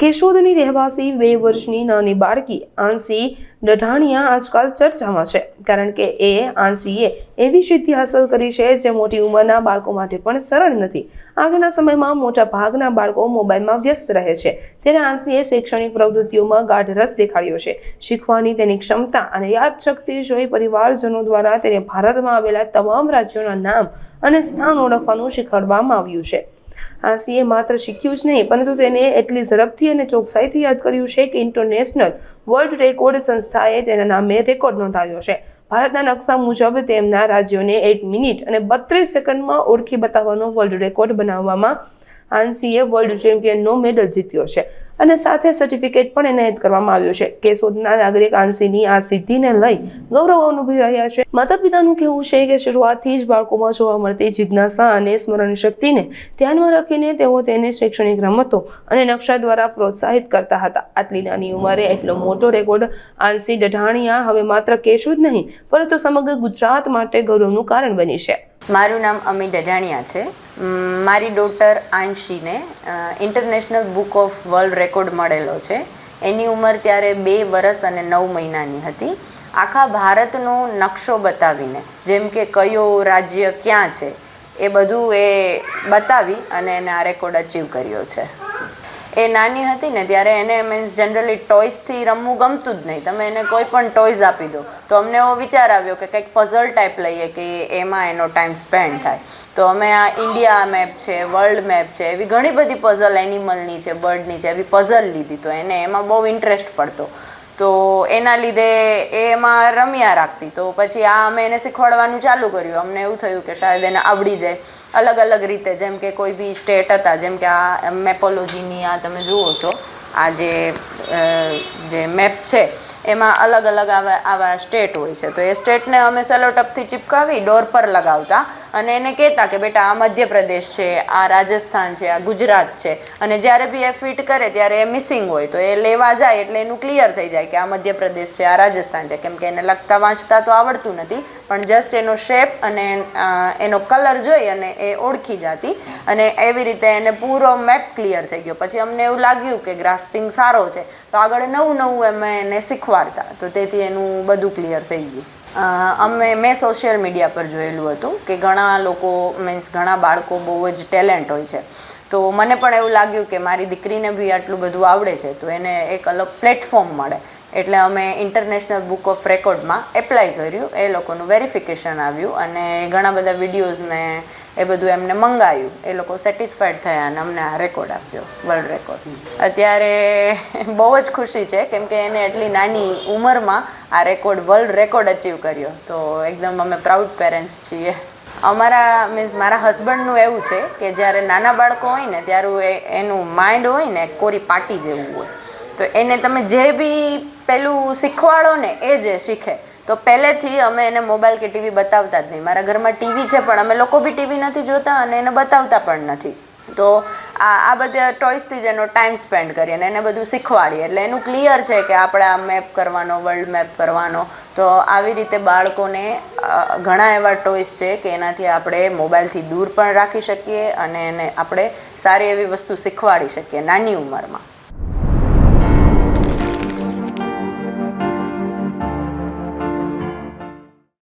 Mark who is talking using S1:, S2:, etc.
S1: કેશોદની રહેવાસી બે વર્ષની નાની બાળકી આંસી ડઢાણિયા આજકાલ ચર્ચામાં છે. કારણ કે એ આંસીએ એવી સિદ્ધિ હાંસલ કરી છે જે મોટી ઉંમરના બાળકો માટે પણ સરળ નથી. આજના સમયમાં મોટા ભાગના બાળકો મોબાઈલમાં વ્યસ્ત રહે છે. ત્યારે આંસીએ શૈક્ષણિક પ્રવૃત્તિઓમાં ગાઢ રસ દેખાડ્યો છે. શીખવાની તેની ક્ષમતા અને યાદશક્તિ જોઈ પરિવારજનો દ્વારા તેને ભારતમાં આવેલા તમામ રાજ્યોના નામ અને સ્થાન ઓળખવાનું શીખવાડવામાં આવ્યું છે. આંસીએ માત્ર શીખ્યું જ નહીં, પરંતુ તેને એટલી ઝડપથી અને ચોકસાઈથી યાદ કર્યું છે કે ઇન્ટરનેશનલ વર્લ્ડ રેકોર્ડ સંસ્થાએ તેના નામે રેકોર્ડ નોંધાવ્યો છે. ભારતના નકશા મુજબ તેમના રાજ્યોને એક મિનિટ અને બત્રીસ સેકન્ડમાં ઓળખી બતાવવાનો વર્લ્ડ રેકોર્ડ બનાવવામાં આનસીએ વર્લ્ડ ચેમ્પિયનનો મેડલ જીત્યો છે. અને સાથે સર્ટિફિકેટ પણ એનાયત કરવામાં આવ્યો છે. કેશોદના નાગરિક આંસીની આ સિદ્ધિને લઈ ગૌરવ અનુભવી રહ્યા છે. માતા પિતાનું કહેવું છે કે શરૂઆતથી જ બાળકોમાં જોવા મળતી જિજ્ઞાસા અને સ્મરણ શક્તિને ધ્યાનમાં રાખીને તેઓ તેને શૈક્ષણિક રમતો અને નકશા દ્વારા પ્રોત્સાહિત કરતા હતા. આટલી નાની ઉંમરે એટલો મોટો રેકોર્ડ આંસી ડઢાણિયા હવે માત્ર કેશોદ નહીં, પરંતુ સમગ્ર ગુજરાત માટે ગૌરવનું કારણ બની છે.
S2: મારું નામ અમી ડઢાણિયા છે. મારી daughter આંશીને international book of world record મળેલો છે. એની ઉંમર ત્યારે બે વર્ષ અને નવ મહિનાની હતી. આખા ભારતનો નકશો બતાવીને, જેમ કે કયો રાજ્ય ક્યાં છે, એ બધું એ બતાવી અને એને આ રેકોર્ડ અચીવ કર્યો છે. એ નાની હતી ને ત્યારે એને મીન્સ જનરલી ટોયસથી રમવું ગમતું જ નહીં. તમે એને કોઈ પણ ટોયઝ આપી દો. તો અમને એવો વિચાર આવ્યો કે કંઈક પઝલ ટાઈપ લઈએ કે એમાં એનો ટાઈમ સ્પેન્ડ થાય. તો અમે આ ઇન્ડિયા મેપ છે વર્લ્ડ મેપ છે, એવી ઘણી બધી પઝલ એનિમલની છે બર્ડની છે, એવી પઝલ લીધી. તો એને એમાં બહુ ઇન્ટરેસ્ટ પડતો. તો એના લીધે એ એમાં રમ્યા રાખતી. તો પછી આ અમે એને શીખવાડવાનું ચાલુ કર્યું. અમને એવું થયું કે શાયદ એને આવડી જાય. અલગ અલગ રીતે, જેમ કે કોઈ બી સ્ટેટ હતા, જેમ કે આ મેપોલોજીની આ તમે જુઓ છો, આ જે જે મેપ છે, એમાં અલગ અલગ આવા આવા સ્ટેટ હોય છે. તો એ સ્ટેટને અમે સેલોટપથી ચિપકાવી, ડોર પર લગાવતા. અને એને કહેતા કે બેટા આ મધ્યપ્રદેશ છે, આ રાજસ્થાન છે, આ ગુજરાત છે. અને જ્યારે બી એ ફિટ કરે ત્યારે એ મિસિંગ હોય, તો એ લેવા જાય એટલે એનું ક્લિયર થઈ જાય કે આ મધ્યપ્રદેશ છે, આ રાજસ્થાન છે. કેમ કે એને લખતા, વાંચતા તો આવડતું નથી, પણ જસ્ટ એનો શેપ અને એનો કલર જોઈ અને એ ઓળખી જતી. અને એવી રીતે એને પૂરો મેપ ક્લિયર થઈ ગયો. પછી અમને એવું લાગ્યું કે ગ્રાસ્પિંગ સારો છે, તો આગળ નવું નવું અમે એને શીખવાડતા. તો તેથી એનું બધું ક્લિયર થઈ ગયું. અમે, મેં સોશિયલ મીડિયા પર જોયેલું હતું કે ઘણા લોકો મીન્સ ઘણા બાળકો બહુ જ ટેલેન્ટ હોય છે. તો મને પણ એવું લાગ્યું કે મારી દીકરીને બી આટલું બધું આવડે છે, તો એને એક અલગ પ્લેટફોર્મ મળે. એટલે અમે ઇન્ટરનેશનલ બુક ઓફ રેકોર્ડમાં એપ્લાય કર્યું, એ લોકોનું વેરિફિકેશન આવ્યું અને ઘણા બધા વિડીયોઝને એ બધું એમને મંગાવ્યું એ લોકો સેટિસ્ફાઈડ થયા અને અમને આ રેકોર્ડ આપ્યો વર્લ્ડ રેકોર્ડ અત્યારે બહુ જ ખુશી છે, કેમ કે એને એટલી નાની ઉંમરમાં આ રેકોર્ડ વર્લ્ડ રેકોર્ડ અચીવ કર્યો. તો એકદમ અમે પ્રાઉડ પેરેન્ટ્સ છીએ. અમારા મીન્સ મારા હસબન્ડનું એવું છે કે જ્યારે નાના બાળકો હોય ને, ત્યારે એનું માઇન્ડ હોય ને, કોરી પાટી જેવું હોય. તો એને તમે જે બી પેલું શીખવાડો ને એ જે શીખે. તો પહેલેથી અમે એને મોબાઈલ કે ટીવી બતાવતા જ નહીં. મારા ઘરમાં ટીવી છે પણ અમે લોકો બી ટીવી નથી જોતા અને એને બતાવતા પણ નથી. તો આ આ બધા ટોયસથી જ એનો ટાઈમ સ્પેન્ડ કરીએ અને એને બધું શીખવાડીએ. એટલે એનું ક્લિયર છે કે આપણે આ મેપ કરવાનો, વર્લ્ડ મેપ કરવાનો. તો આવી રીતે બાળકોને ઘણા એવા ટોયસ છે કે એનાથી આપણે મોબાઈલથી દૂર પણ રાખી શકીએ અને એને આપણે સારી એવી વસ્તુ શીખવાડી શકીએ નાની ઉંમરમાં.